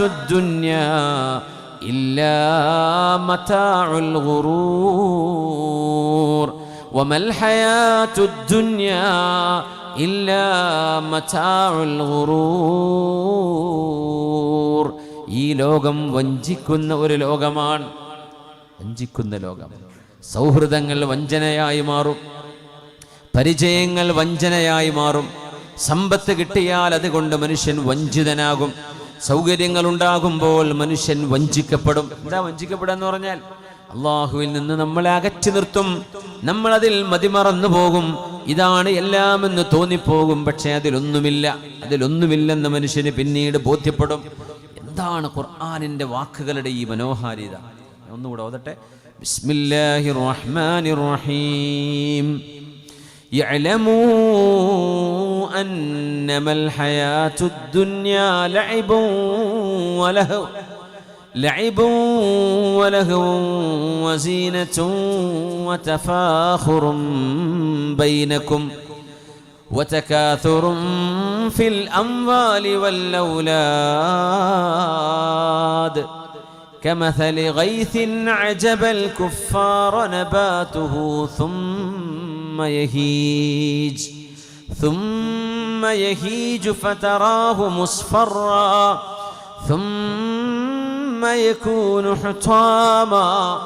الدنيا إلا متاع الغرور وما الحياة الدنيا إلا متاع الغرور ഈ ലോകം വഞ്ചിക്കുന്ന ഒരു ലോകമാണ് വഞ്ചിക്കുന്ന ലോകം സൗഹൃദങ്ങൾ വഞ്ചനയായി മാറും പരിചയങ്ങൾ വഞ്ചനയായി മാറും സമ്പത്ത് കിട്ടിയാൽ അതുകൊണ്ട് മനുഷ്യൻ വഞ്ചിതനാകും സൗകര്യങ്ങൾ ഉണ്ടാകുമ്പോൾ മനുഷ്യൻ വഞ്ചിക്കപ്പെടും. എന്താ വഞ്ചിക്കപ്പെടുക എന്ന് പറഞ്ഞാൽ? അള്ളാഹുവിൽ നിന്ന് നമ്മളെ അകറ്റി നിർത്തും. നമ്മൾ അതിൽ മതിമറന്നു പോകും. ഇതാണ് എല്ലാമെന്ന് തോന്നിപ്പോകും. പക്ഷെ അതിലൊന്നുമില്ല. അതിലൊന്നുമില്ലെന്ന് മനുഷ്യന് പിന്നീട് ബോധ്യപ്പെടും. എന്താണ് ഖുർആാനിന്റെ വാക്കുകളുടെ ഈ മനോഹാരിത? ഒന്നുകൂടെ ഓതട്ടെ. ബിസ്മില്ലാഹിർ റഹ്മാനിർ റഹീം. يعلموا أنما الحياة الدنيا لعب ولهو لعب ولهو وزينة وتفاخر بينكم وتكاثر في الأموال والأولاد. كمثل غيث عجب الكفار نباته ثم يهيج. ثم يهيج فتراه مصفرا. ثم يكون حطاما.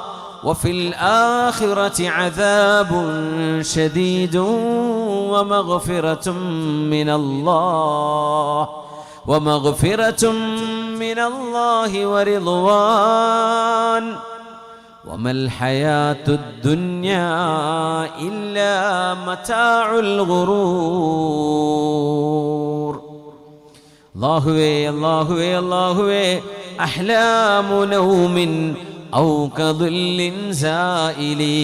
وفي الآخرة عذاب شديد ومغفرة من الله. ومغفرة من الله ورضوان. وما الحياة الدنيا إلا متاع الغرور അള്ളാഹുവേ അള്ളാഹുവേ അള്ളാഹുവേ അഹ്ലാമു നൗമിൻ ഔ കദുല്ലിൻ സായിലി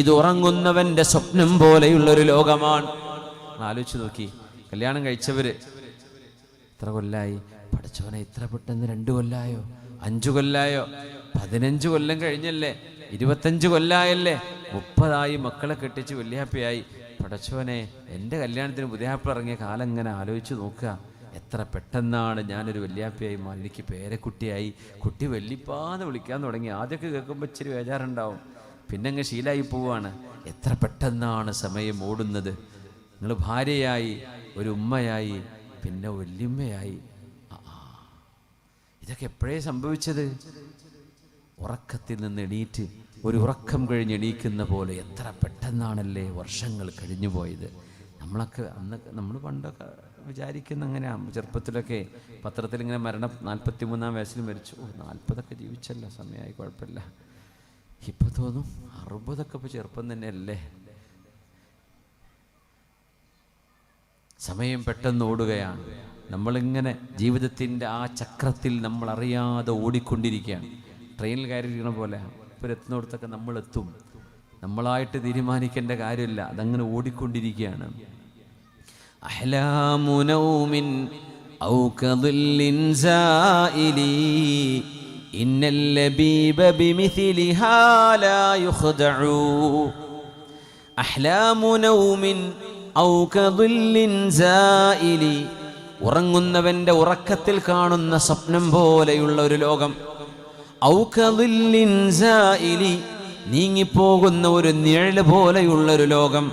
ഇത് ഉറങ്ങുന്നവന്റെ സ്വപ്നം പോലെയുള്ള ഒരു ലോകമാണ് ആലോചിച്ച് നോക്കി കല്യാണം കഴിച്ചവര് എത്ര കൊല്ലായി പഠിച്ചവനെ ഇത്ര പെട്ടെന്ന് രണ്ട് കൊല്ലായോ അഞ്ചു കൊല്ലായോ പതിനഞ്ച് കൊല്ലം കഴിഞ്ഞല്ലേ? ഇരുപത്തഞ്ച് കൊല്ലായല്ലേ? മുപ്പതായി മക്കളെ കെട്ടിച്ച് വല്യാപ്പയായി. പടച്ചോനെ എന്റെ കല്യാണത്തിന് പുതിയാപ്പിള ഇറങ്ങിയ കാലം ഇങ്ങനെ ആലോചിച്ച് നോക്കുക? എത്ര പെട്ടെന്നാണ് ഞാനൊരു വല്യാപ്പയായി മാറി. എനിക്ക് പേരക്കുട്ടിയായി. കുട്ടി വല്ലിപ്പാന്ന് വിളിക്കാൻ തുടങ്ങി. ആദ്യമൊക്കെ കേൾക്കുമ്പോൾ ഇച്ചിരി വേജാറുണ്ടാവും പിന്നെ അങ്ങ് ശീലായി പോവാണ്. എത്ര പെട്ടെന്നാണ് സമയം ഓടുന്നത്? നിങ്ങൾ ഭാര്യയായി ഒരു ഉമ്മയായി പിന്നെ വല്യമ്മയായി. ഇതൊക്കെ എപ്പോഴേ സംഭവിച്ചത്? ഉറക്കത്തിൽ നിന്ന് എണീറ്റ് ഒരു ഉറക്കം കഴിഞ്ഞ് എണീക്കുന്ന പോലെ എത്ര പെട്ടെന്നാണല്ലേ വർഷങ്ങൾ കഴിഞ്ഞു പോയത്. നമ്മളൊക്കെ അന്നൊക്കെ നമ്മൾ പണ്ടൊക്കെ വിചാരിക്കുന്ന അങ്ങനെയാണ് ചെറുപ്പത്തിലൊക്കെ പത്രത്തിൽ ഇങ്ങനെ മരണം നാൽപ്പത്തി മൂന്നാം വയസ്സിൽ മരിച്ചു. ഓ നാൽപ്പതൊക്കെ ജീവിച്ചല്ലോ സമയമായി കുഴപ്പമില്ല. ഇപ്പൊ തോന്നും അറുപതൊക്കെ ഇപ്പൊ ചെറുപ്പം തന്നെയല്ലേ. സമയം പെട്ടെന്ന് ഓടുകയാണ്. നമ്മളിങ്ങനെ ജീവിതത്തിന്റെ ആ ചക്രത്തിൽ നമ്മൾ അറിയാതെ ഓടിക്കൊണ്ടിരിക്കുകയാണ്. ട്രെയിനിൽ കയറിയിരിക്കണ പോലെ നമ്മൾ എത്തും നമ്മളായിട്ട് തീരുമാനിക്കേണ്ട കാര്യമില്ല. അതങ്ങനെ ഓടിക്കൊണ്ടിരിക്കുകയാണ്. നൗമിൻ ഔ ഉറങ്ങുന്നവന്റെ ഉറക്കത്തിൽ കാണുന്ന സ്വപ്നം പോലെയുള്ള ഒരു ലോകം. നീങ്ങിപ്പോകുന്ന ഒരു നിഴൽ പോലെയുള്ള ഒരു ലോകം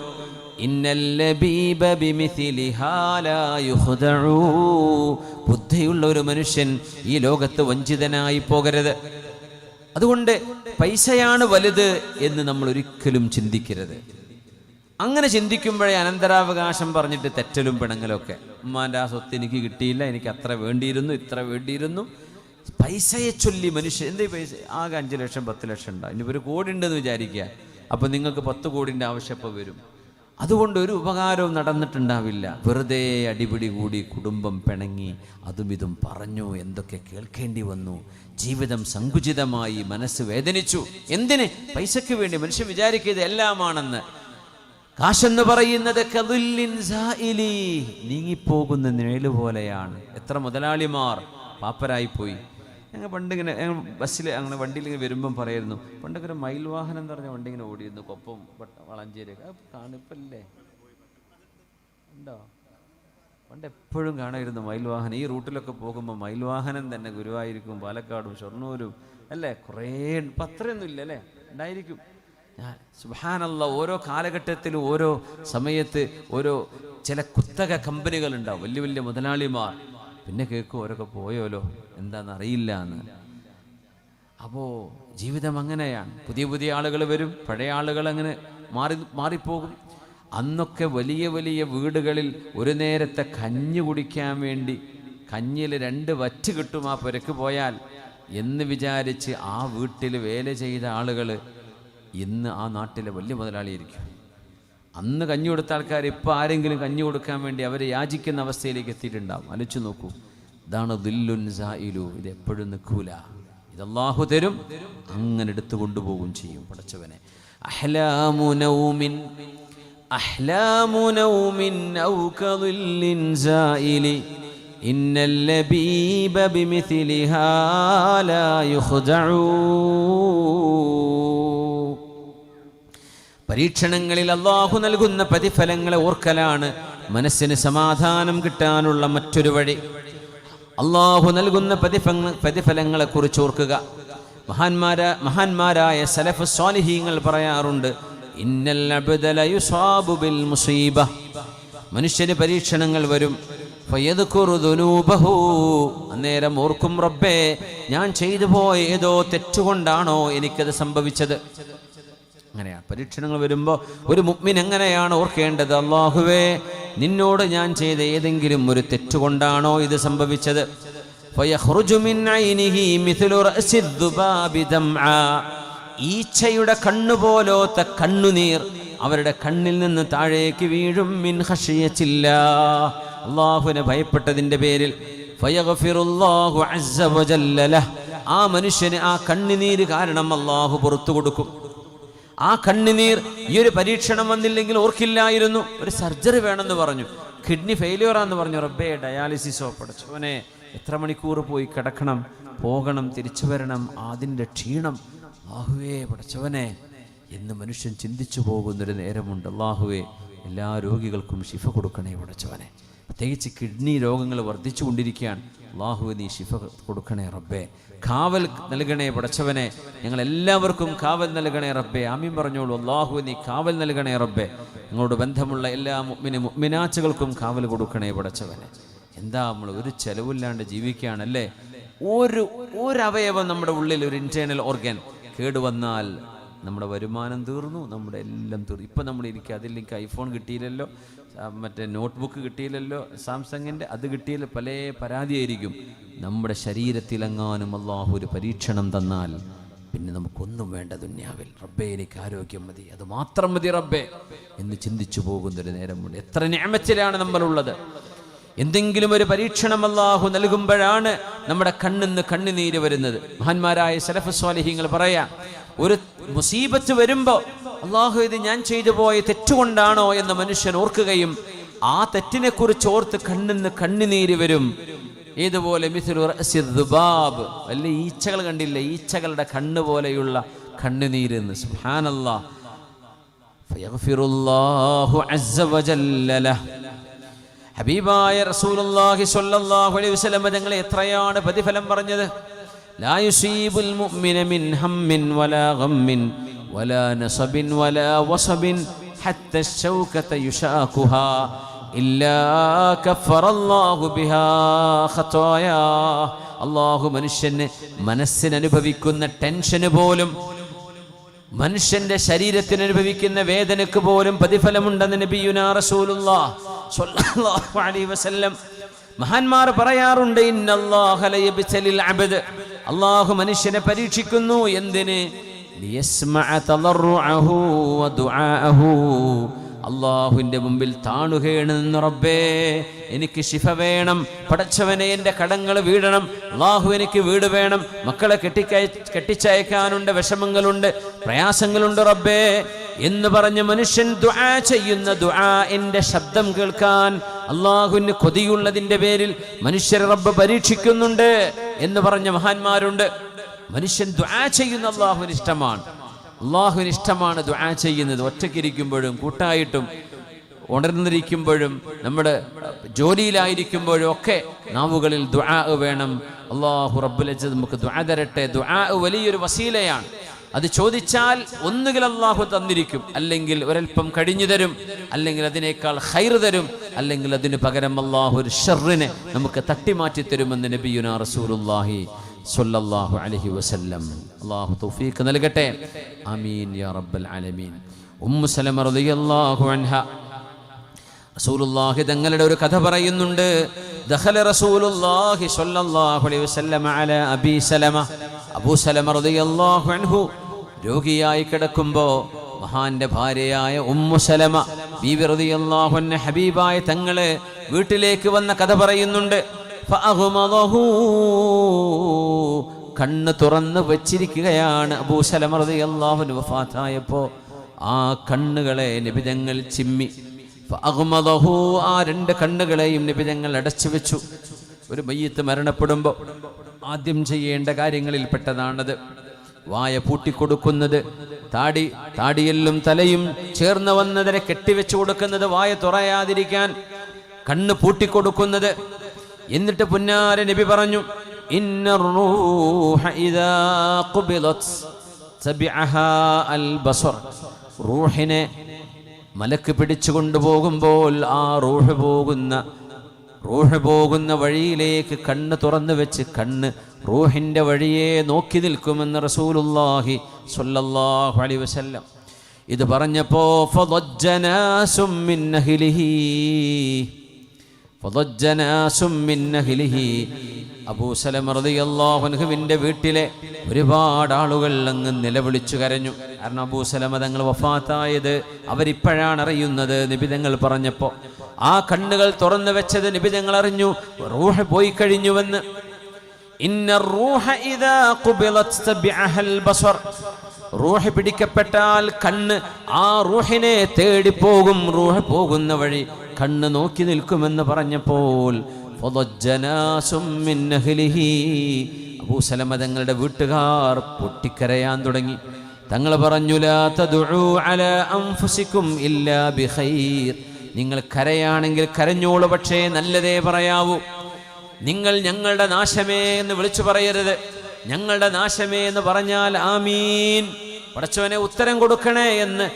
ബുദ്ധിയുള്ള ഒരു മനുഷ്യൻ ഈ ലോകത്ത് വഞ്ചിതനായി പോകരുത്. അതുകൊണ്ട് പൈസയാണ് വലുത് എന്ന് നമ്മൾ ഒരിക്കലും ചിന്തിക്കരുത്. അങ്ങനെ ചിന്തിക്കുമ്പോഴേ അനന്തരാവകാശം പറഞ്ഞിട്ട് തെറ്റലും പിണങ്ങലും ഒക്കെ ഉമ്മാന്റെ ആ സ്വത്ത് എനിക്ക് കിട്ടിയില്ല എനിക്ക് അത്ര വേണ്ടിയിരുന്നു ഇത്ര വേണ്ടിയിരുന്നു. പൈസയെ ചൊല്ലി മനുഷ്യൻ എന്ത് പൈസ? ആകെ അഞ്ച് ലക്ഷം പത്ത് ലക്ഷം ഉണ്ടാവും. ഇനി ഒരു കോടി ഉണ്ടെന്ന് വിചാരിക്കുക. അപ്പം നിങ്ങൾക്ക് പത്ത് കോടിന്റെ ആവശ്യപ്പം വരും? അതുകൊണ്ട് ഒരു ഉപകാരവും നടന്നിട്ടുണ്ടാവില്ല. വെറുതെ അടിപിടി കൂടി കുടുംബം പിണങ്ങി അതും ഇതും പറഞ്ഞു എന്തൊക്കെ കേൾക്കേണ്ടി വന്നു. ജീവിതം സങ്കുചിതമായി മനസ്സ് വേദനിച്ചു. എന്തിന്? പൈസയ്ക്ക് വേണ്ടി മനുഷ്യൻ വിചാരിക്കുന്നത് എല്ലാമാണെന്ന്. കാശെന്ന് പറയുന്നത് നീങ്ങിപ്പോകുന്ന നിഴൽ പോലെയാണ്. എത്ര മുതലാളിമാർ പാപ്പരായിപ്പോയി. ഞങ്ങൾ പണ്ടിങ്ങനെ ഞങ്ങൾ ബസ്സിൽ അങ്ങനെ വണ്ടിയിലിങ്ങനെ വരുമ്പം പറയായിരുന്നു പണ്ടൊക്കെ ഒരു മയിൽ വാഹനം എന്ന് പറഞ്ഞ വണ്ടി ഇങ്ങനെ ഓടിയിരുന്നു കൊപ്പം വളഞ്ചേരിയൊക്കെ. കാണിപ്പല്ലേ? ഉണ്ടോ? പണ്ട് എപ്പോഴും കാണായിരുന്നു മയിൽ വാഹനം. ഈ റൂട്ടിലൊക്കെ പോകുമ്പോൾ മയിൽ വാഹനം തന്നെ ഗുരുവായിരിക്കും പാലക്കാടും ഷൊർണൂരും അല്ലേ? കുറേ ഇപ്പം അത്രയൊന്നും ഇല്ല അല്ലേ? ഉണ്ടായിരിക്കും. ഞാൻ സുഹാനല്ല ഓരോ കാലഘട്ടത്തിലും ഓരോ സമയത്ത് ഓരോ ചില കുത്തക കമ്പനികളുണ്ടാവും വലിയ വലിയ മുതലാളിമാർ. പിന്നെ കേൾക്കും അവരൊക്കെ പോയോലോ? എന്താണെന്ന് അറിയില്ല എന്ന് അപ്പോൾ ജീവിതം അങ്ങനെയാണ്. പുതിയ പുതിയ ആളുകൾ വരും പഴയ ആളുകൾ അങ്ങനെ മാറി മാറിപ്പോകും. അന്നൊക്കെ വലിയ വലിയ വീടുകളിൽ ഒരു നേരത്തെ കഞ്ഞി കുടിക്കാൻ വേണ്ടി കഞ്ഞിൽ രണ്ട് വറ്റ് കിട്ടും ആ പുരക്ക് പോയാൽ എന്ന് വിചാരിച്ച് ആ വീട്ടിൽ വേല ചെയ്ത ആളുകൾ ഇന്ന് ആ നാട്ടിലെ വലിയ മുതലാളിയായിരിക്കും അന്ന് കഞ്ഞി കൊടുത്ത ആൾക്കാർ ഇപ്പോൾ ആരെങ്കിലും കഞ്ഞി കൊടുക്കാൻ വേണ്ടി അവരെ യാചിക്കുന്ന അവസ്ഥയിലേക്ക് എത്തിയിട്ടുണ്ടാവും. അലച്ചു നോക്കൂ. ഇതാണ് ദില്ലുൻ സായിലു ഇത് എപ്പോഴും നിൽക്കൂല. ഇത് തരും. അങ്ങനെ എടുത്തു കൊണ്ടുപോകും ചെയ്യും പടച്ചവനെ. അഹ്ലാമു നൗമിൻ. അഹ്ലാമു നൗമിൻ ഔ കദില്ലിൻ സായിലി പരീക്ഷണങ്ങളിൽ അള്ളാഹു നൽകുന്ന പ്രതിഫലങ്ങളെ ഓർക്കലാണ് മനസ്സിന് സമാധാനം കിട്ടാനുള്ള മറ്റൊരു വഴി. അള്ളാഹു നൽകുന്ന പ്രതിഫല പ്രതിഫലങ്ങളെ കുറിച്ച് ഓർക്കുക. മഹാന്മാര മഹാന്മാരായ സലഫ് സ്വാലിഹീങ്ങൾ പറയാറുണ്ട് ബിൽ മുസീബ. മനുഷ്യന് പരീക്ഷണങ്ങൾ വരും. അന്നേരം ഓർക്കും റബ്ബേ ഞാൻ ചെയ്തു പോയ ഏതോ തെറ്റുകൊണ്ടാണോ എനിക്കത് സംഭവിച്ചത്? അങ്ങനെയാണ് പരീക്ഷണങ്ങൾ വരുമ്പോൾ ഒരു മുഗ്മിൻ എങ്ങനെയാണ് ഓർക്കേണ്ടത്? അള്ളാഹുവേ നിന്നോട് ഞാൻ ചെയ്ത ഏതെങ്കിലും ഒരു തെറ്റുകൊണ്ടാണോ ഇത് സംഭവിച്ചത്? ഈച്ചയുടെ കണ്ണുപോലോത്ത കണ്ണുനീർ അവരുടെ കണ്ണിൽ നിന്ന് താഴേക്ക് വീഴും മിൻ ഹഷിയച്ചില്ല അള്ളാഹുവിനെ ഭയപ്പെട്ടതിന്റെ പേരിൽ ആ മനുഷ്യന് ആ കണ്ണുനീര് കാരണം അള്ളാഹു പുറത്തു കൊടുക്കും. ആ കണ്ണുനീർ ഈ ഒരു പരീക്ഷണം വന്നില്ലെങ്കിൽ ഓർക്കില്ലായിരുന്നു. ഒരു സർജറി വേണമെന്ന് പറഞ്ഞു. കിഡ്നി ഫെയിലിയറാന്ന് പറഞ്ഞു. റബ്ബേ ഡയാലിസിസ് ഡയാലിസിസോ അവനെ എത്ര മണിക്കൂർ പോയി കിടക്കണം? പോകണം തിരിച്ചു വരണം അതിന്റെ ക്ഷീണം. ആഹുവേ പഠിച്ചവനെ എന്ന് മനുഷ്യൻ ചിന്തിച്ചു പോകുന്നൊരു നേരമുണ്ട്. അള്ളാഹുവേ എല്ലാ രോഗികൾക്കും ശിഫ കൊടുക്കണേ പഠിച്ചവനെ. പ്രത്യേകിച്ച് കിഡ്നി രോഗങ്ങൾ വർദ്ധിച്ചു കൊണ്ടിരിക്കുകയാണ് അള്ളാഹു നീ ശിഫ കൊടുക്കണേ റബ്ബേ. കാവൽ നൽകണേ പടച്ചവനെ. ഞങ്ങൾ എല്ലാവർക്കും കാവൽ നൽകണേ റബ്ബേ. ആമീൻ പറഞ്ഞോളൂ. അള്ളാഹു നീ കാവൽ നൽകണേ റബ്ബേ. ഞങ്ങളോട് ബന്ധമുള്ള എല്ലാ മുഗ്മിന് കാവൽ കൊടുക്കണേ പടച്ചവനെ. എന്താ നമ്മൾ ഒരു ചെലവില്ലാണ്ട് ജീവിക്കുകയാണല്ലേ? ഒരു ഒരവയവം നമ്മുടെ ഉള്ളിൽ ഒരു ഇന്റേണൽ ഓർഗൻ കേടുവന്നാൽ നമ്മുടെ വരുമാനം തീർന്നു നമ്മുടെ എല്ലാം തീർന്നു. ഇപ്പം നമ്മൾ എനിക്ക് അതിലേക്ക് ഐഫോൺ കിട്ടിയില്ലല്ലോ മറ്റേ നോട്ട്ബുക്ക് കിട്ടിയില്ലല്ലോ സാംസങ്ങിന്റെ അത് കിട്ടിയില്ല പല പരാതിയായിരിക്കും. നമ്മുടെ ശരീരത്തിലെങ്ങാനും അള്ളാഹു ഒരു പരീക്ഷണം തന്നാൽ പിന്നെ നമുക്കൊന്നും വേണ്ട ദുന്യാവിൽ. റബ്ബേ എനിക്ക് ആരോഗ്യം മതി. അത് മാത്രം മതി റബ്ബേ. എന്ന് ചിന്തിച്ചു പോകുന്നൊരു നേരമുണ്ട് എത്ര ഞാമച്ചിലാണ് നമ്മളുള്ളത്. എന്തെങ്കിലും ഒരു പരീക്ഷണം അള്ളാഹു നൽകുമ്പോഴാണ് നമ്മുടെ കണ്ണിന്ന് കണ്ണുനീര് വരുന്നത്. മഹാന്മാരായ സലഫ് സ്വാലിഹിങ്ങൾ പറയാ ഒരു മുസീബത്ത് വരുമ്പോ അള്ളാഹു ഇത് ഞാൻ ചെയ്തു പോയ തെറ്റുകൊണ്ടാണോ? എന്ന് മനുഷ്യൻ ഓർക്കുകയും ആ തെറ്റിനെ കുറിച്ച് ഓർത്ത് കണ്ണിന്ന് കണ്ണുനീര് വരും. ഇതുപോലെ ദുബാബ് വലിയ ഈച്ചകൾ കണ്ടില്ല? ഈച്ചകളുടെ കണ്ണ് പോലെയുള്ള കണ്ണുനീര് എന്ന് വജല്ല ഹബീബായ റസൂലുള്ളാഹി സ്വല്ലല്ലാഹു അലൈഹി വസല്ലം തങ്ങളെ എത്രയാണ് പ്രതിഫലം പറഞ്ഞത്? ലാ യുസീബുൽ മുഅ്മിന മിൻ ഹമ്മിൻ വലാ ഗമ്മിൻ വലാ നസബിൻ വലാ വസബിൻ ഹത്ത الشوكة يشاكها إلا كفر الله بها خطايا അള്ളാഹു മനുഷ്യന് മനസ്സിന് അനുഭവിക്കുന്ന ടെൻഷന് പോലും മനുഷ്യന്റെ ശരീരത്തിന് അനുഭവിക്കുന്ന വേദനക്ക് പോലും പ്രതിഫലമുണ്ടെന്ന് നബിയുന റസൂലുള്ളാഹ് സ്വല്ലല്ലാഹു അലൈഹി വസല്ലം മഹാന്മാർ പറയാറുണ്ട് അള്ളാഹു മനുഷ്യനെ പരീക്ഷിക്കുന്നു. എന്തിന്? അള്ളാഹുവിന്റെ മുമ്പിൽ താണുകയാണ് നിന്ന് റബ്ബേ എനിക്ക് ശിഫ വേണം. പടച്ചവനെ എന്റെ കടങ്ങൾ വീഴണം അള്ളാഹു എനിക്ക് വീട് വേണം. മക്കളെ കെട്ടിക്കയ കെട്ടിച്ചയക്കാനുണ്ട്. വിഷമങ്ങളുണ്ട്. പ്രയാസങ്ങളുണ്ട് റബ്ബേ. എന്ന് പറഞ്ഞ് മനുഷ്യൻ ദുആ ചെയ്യുന്ന ദുആ എന്റെ ശബ്ദം കേൾക്കാൻ അള്ളാഹുവിന് കൊതിയുള്ളതിന്റെ പേരിൽ മനുഷ്യർ റബ്ബ് പരീക്ഷിക്കുന്നുണ്ട് എന്ന് പറഞ്ഞ മഹാന്മാരുണ്ട്. മനുഷ്യൻ ദുആ ചെയ്യുന്ന അള്ളാഹുവിന് ഇഷ്ടമാണ്. അള്ളാഹുവിന് ഇഷ്ടമാണ് ദുആ ചെയ്യുന്നത്. ഒറ്റയ്ക്കിരിക്കുമ്പോഴും കൂട്ടായിട്ടും ഉണർന്നിരിക്കുമ്പോഴും നമ്മുടെ ജോലിയിലായിരിക്കുമ്പോഴും ഒക്കെ നാവുകളിൽ ദുആ വേണം. അള്ളാഹു റബ്ബുലജ് നമുക്ക് ദുആ തരട്ടെ. ദുആ വലിയൊരു വസീലയാണ്. അത് ചോദിച്ചാൽ ഒന്നുകിൽ അള്ളാഹു തന്നിരിക്കും. അല്ലെങ്കിൽ ഒരൽപ്പം കഴിഞ്ഞു തരും. അല്ലെങ്കിൽ അതിനേക്കാൾ ഹൈർ തരും. അല്ലെങ്കിൽ അതിന് പകരം അള്ളാഹു ഒരു ഷെറിനെ നമുക്ക് തട്ടിമാറ്റി തരുമെന്ന് നബിയുന റസൂലുല്ലാഹി സ്വല്ലല്ലാഹു അലഹി വസല്ലം. അള്ളാഹു തൗഫീഖ് നൽകട്ടെ. ആമീൻ യാ റബ്ബൽ ആലമീൻ. ഉമ്മു സലമ റളിയല്ലാഹു അൻഹ. റസൂലുള്ളാഹി തങ്ങളുടെ ഒരു കഥ പറയുന്നുണ്ട്. ദഖല റസൂലുള്ളാഹി സ്വല്ലല്ലാഹു അലൈഹി വസല്ലം അലാ അബീ സലമ. അബൂ സലമ റളിയല്ലാഹു അൻഹു രോഗിയായി കിടക്കുമ്പോൾ മഹാന്റെ ഭാര്യയായ ഉമ്മുസലമ ബീവി റളിയല്ലാഹു അൻഹ ഹബീബായ തങ്ങൾ വീട്ടിലേക്ക് വന്ന കഥ പറയുന്നുണ്ട്. കണ്ണ് തുറന്ന് വെച്ചിരിക്കുകയാണ് അബൂ സലമ റളിയല്ലാഹു അൻഹു ആ കണ്ണുകളെ നിബിതങ്ങൾ ചിമ്മി. ആ രണ്ട് കണ്ണുകളെയും നിബിതങ്ങൾ അടച്ചു വെച്ചു. ഒരു മയ്യത്ത് മരണപ്പെടുമ്പോൾ ആദ്യം ചെയ്യേണ്ട കാര്യങ്ങളിൽ പെട്ടതാണത് വായ പൂട്ടിക്കൊടുക്കുന്നത് താടി താടിയെല്ലും തലയും ചേർന്ന് വന്നതിനെ കെട്ടിവെച്ചു കൊടുക്കുന്നത് വായ തുറയാതിരിക്കാൻ കണ്ണ് പൂട്ടിക്കൊടുക്കുന്നത് എന്നിട്ട് പുന്നാര നബി പറഞ്ഞു റൂഹിനെ മലക്ക് പിടിച്ചു കൊണ്ടുപോകുമ്പോൾ ആ റൂഹ് പോകുന്ന റൂഹ് പോകുന്ന വഴിയിലേക്ക് കണ്ണ് തുറന്നു വെച്ച് കണ്ണ് റൂഹിന്റെ വഴിയെ നോക്കി നിൽക്കുമെന്ന് റസൂലുല്ലാഹി സ്വല്ലല്ലാഹു അലി വസല്ലം. ഇത് പറഞ്ഞപ്പോ അബൂസലമറിയാഹുൻഹുവിന്റെ വീട്ടിലെ ഒരുപാട് ആളുകൾ അങ്ങ് നിലവിളിച്ചു കരഞ്ഞു. കാരണം അബൂസലമ തങ്ങൾ വഫാത്തായത് അവരിപ്പോഴാണ് അറിയുന്നത് നിബിതങ്ങൾ പറഞ്ഞപ്പോൾ ആ കണ്ണുകൾ തുറന്നു വെച്ചത് നബി ഞങ്ങൾ അറിഞ്ഞു. റൂഹ് പോയി കഴിഞ്ഞുവെന്ന്. റൂഹ് പിടിക്കപ്പെട്ടാൽ കണ്ണ് ആ റൂഹിനെ തേടിപ്പോകും. റൂഹ് പോകുന്ന വഴി കണ്ണ് നോക്കി നിൽക്കുമെന്ന് പറഞ്ഞപ്പോൾ അബൂസലമ തങ്ങളുടെ വീട്ടുകാർ പൊട്ടിക്കരയാൻ തുടങ്ങി. തങ്ങൾ പറഞ്ഞു ലാ തദുഉ അലാ അൻഫുസിക്കും ഇല്ലാ ബിഖൈർ നിങ്ങൾ കരയാണെങ്കിൽ കരഞ്ഞോളൂ പക്ഷേ നല്ലതേ പറയാവൂ. നിങ്ങൾ ഞങ്ങളുടെ നാശമേ എന്ന് വിളിച്ചു പറയരുത്. ഞങ്ങളുടെ നാശമേ എന്ന് പറഞ്ഞാൽ ആമീൻ. പടച്ചവനെ ഉത്തരം കൊടുക്കണേ എന്ന്.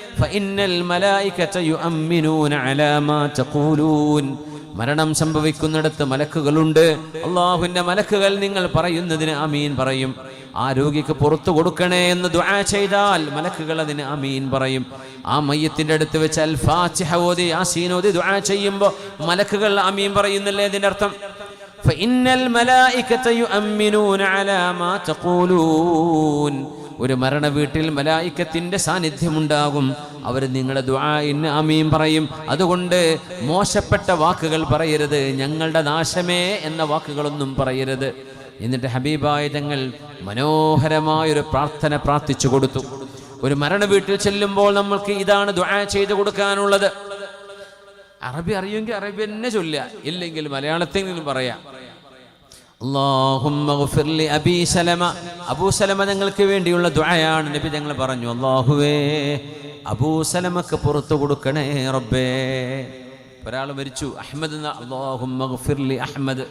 മലായികത യുഅമ്മിനൂന അലാമാ തഖൂലൂൻ. മരണം സംഭവിക്കുന്നിടത്ത് മലക്കുകളുണ്ട് അള്ളാഹുവിന്റെ മലക്കുകൾ നിങ്ങൾ പറയുന്നതിന് അമീൻ പറയും ആ രോഗിക്ക് പുറത്തു കൊടുക്കണേ എന്ന് ദുആ ചെയ്താൽ മലക്കുകൾ അതിന് അമീൻ പറയും ആ മയ്യത്തിന്റെ അടുത്ത് വെച്ച് അൽ ഫാത്തിഹ ഓതി യാസീൻ ഓതി ദുആ ചെയ്യുമ്പോൾ മലക്കുകൾ അമീൻ പറയുന്നില്ലേ ഇതിന്റെ അർത്ഥം فإن الملائكة يؤمنون على ما تقولون ഒരു മരണ വീട്ടിൽ മലായിക്കത്തിന്റെ സാന്നിധ്യമുണ്ടാകും. അവർ നിങ്ങളെ ആമീൻ പറയും. അതുകൊണ്ട് മോശപ്പെട്ട വാക്കുകൾ പറയരുത്. ഞങ്ങളുടെ നാശമേ എന്ന വാക്കുകളൊന്നും പറയരുത്. എന്നിട്ട് ഹബീബായ തങ്ങൾ മനോഹരമായൊരു പ്രാർത്ഥന പ്രാർത്ഥിച്ചു കൊടുത്തു. ഒരു മരണ വീട്ടിൽ ചെല്ലുമ്പോൾ നമ്മൾക്ക് ഇതാണ് ദുആ ചെയ്തു കൊടുക്കാനുള്ളത്. അറബി അറിയുമെങ്കിൽ അറബി തന്നെ ചൊല്ലുക. ഇല്ലെങ്കിൽ മലയാളത്തിൽ നിന്നും പറയാം. അല്ലാഹുമ്മ ഗഫിർ ലി അബൂ സലമ തങ്ങൾക്ക് വേണ്ടിയുള്ള ദുആയാണ് നബി തങ്ങൾ പറഞ്ഞു അള്ളാഹുവേ അബൂസലമക്ക് പുറത്തു കൊടുക്കണേ റബ്ബേ. ഒരാൾ മരിച്ചു അഹമ്മദ് അള്ളാഹുലി അഹമ്മദ്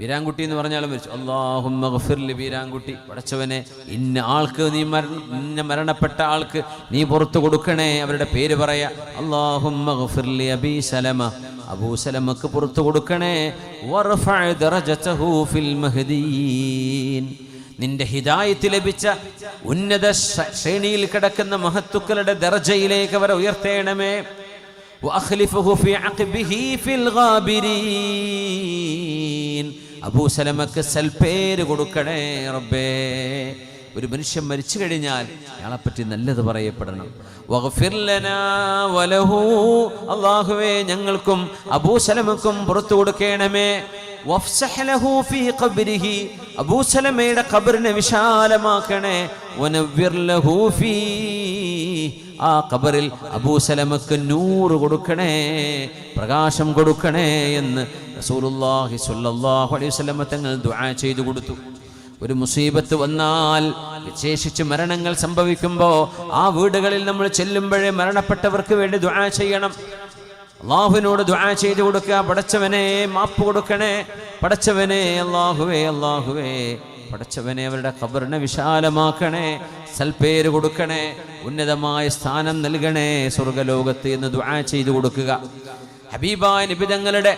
വീരാൻകുട്ടി എന്ന് പറഞ്ഞാലും മരിച്ചു അള്ളാഹുലി വീരാൻകുട്ടി പടച്ചവനെ ഇന്ന ആൾക്ക് നീ മരണ മരണപ്പെട്ട ആൾക്ക് നീ പുറത്തു കൊടുക്കണേ. അവരുടെ പേര് പറയാ അള്ളാഹുലി അബീ സലമ. അബൂ സലമക്ക് പുറത്തു കൊടുക്കണേ. ഫിൽ മഹ്ദീൻ. നിന്റെ ഹിതായത്ത് ലഭിച്ച ഉന്നത ശ്രേണിയിൽ കിടക്കുന്ന മഹത്തുക്കളുടെ ദർജയിലേക്ക് അവരെ ഉയർത്തേണമേ. അബൂസലമക്ക് സൽപേര് കൊടുക്കണേ റബ്ബേ. ഒരു മനുഷ്യൻ മരിച്ചു കഴിഞ്ഞാൽ അയാളെ പറ്റി നല്ലത് പറയപ്പെടണം. അള്ളാഹുവേ ഞങ്ങൾക്കും അബൂസലമക്കും പുറത്തു കൊടുക്കണമേ. വഫ്സഹ് ലഹു ഫീ ഖബ്രിഹി. അബൂ സലമയുടെ ഖബറിനെ വിശാലമാക്കണേ. ആ ഖബറിൽ അബൂസലമക്ക് നൂറ് കൊടുക്കണേ പ്രകാശം കൊടുക്കണേ എന്ന് സ്വല്ലല്ലാഹു അലൈഹി തങ്ങൾ ദുആ ചെയ്തു കൊടുത്തു. ഒരു മുസീബത്ത് വന്നാൽ വിശേഷിച്ച് മരണങ്ങൾ സംഭവിക്കുമ്പോൾ ആ വീടുകളിൽ നമ്മൾ ചെല്ലുമ്പോഴേ മരണപ്പെട്ടവർക്ക് വേണ്ടി ദുആ ചെയ്യണം. അള്ളാഹുവിനോട് ദുആ ചെയ്തു കൊടുക്കുക. പടച്ചവനെ മാപ്പ് കൊടുക്കണേ. പടച്ചവനെ അള്ളാഹുവേ അള്ളാഹുവേ പടച്ചവനെ അവരുടെ ഖബറിനെ വിശാലമാക്കണേ. സൽപ്പേര് കൊടുക്കണേ. ഉന്നതമായ സ്ഥാനം നൽകണേ. സ്വർഗലോകത്ത് എന്ന് ദുആ ചെയ്തു കൊടുക്കുക. ഹബീബായ നിബിതങ്ങളുടെ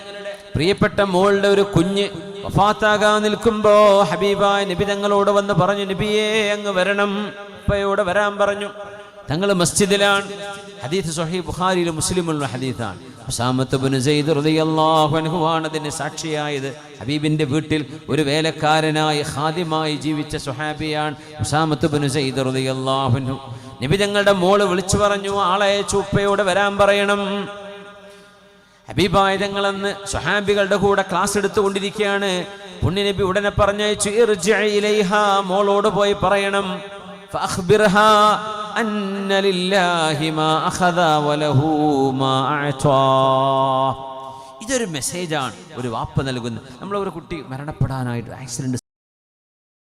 പ്രിയപ്പെട്ട മോളുടെ ഒരു കുഞ്ഞ് വഫാത്താകാൻ നിൽക്കുമ്പോ ഹബീബായ നിബിതങ്ങളോട് വന്ന് പറഞ്ഞു നബിയേ അങ്ങ് വരണം. ഉപ്പയോടെ വരാൻ പറഞ്ഞു. തങ്ങൾ മസ്ജിദിലാണ്. ഹദീസ് സ്വഹീഹ് ബുഖാരിയിലും മുസ്ലിമുള്ള ഹദീസാണ്. ആണ് അതിന് സാക്ഷിയായത്. ഹബീബിന്റെ വീട്ടിൽ ഒരു വേലക്കാരനായി ഹാദ്യമായി ജീവിച്ച സുഹാബിയാണ് റളിയല്ലാഹു നബി തങ്ങളുടെ മോൾ വിളിച്ചു പറഞ്ഞു ആളെ ചൂപ്പയോടെ വരാൻ പറയണം. ഹബീബായുധങ്ങളെന്ന് സുഹാബികളുടെ കൂടെ ക്ലാസ് എടുത്തുകൊണ്ടിരിക്കുകയാണ്. പുണ്യനബി ഉടനെ പറഞ്ഞയച്ചു മോളോട് പോയി പറയണം. "ഫഅഖ്ബിർഹാ لله ما أخذ وله ما أعطى അഅതാ." ഇതൊരു മെസ്സേജാണ് ഒരു വാപ്പ നൽകുന്നത് നമ്മളൊരു കുട്ടി മരണപ്പെടാനായിട്ട് ആക്സിഡന്റ്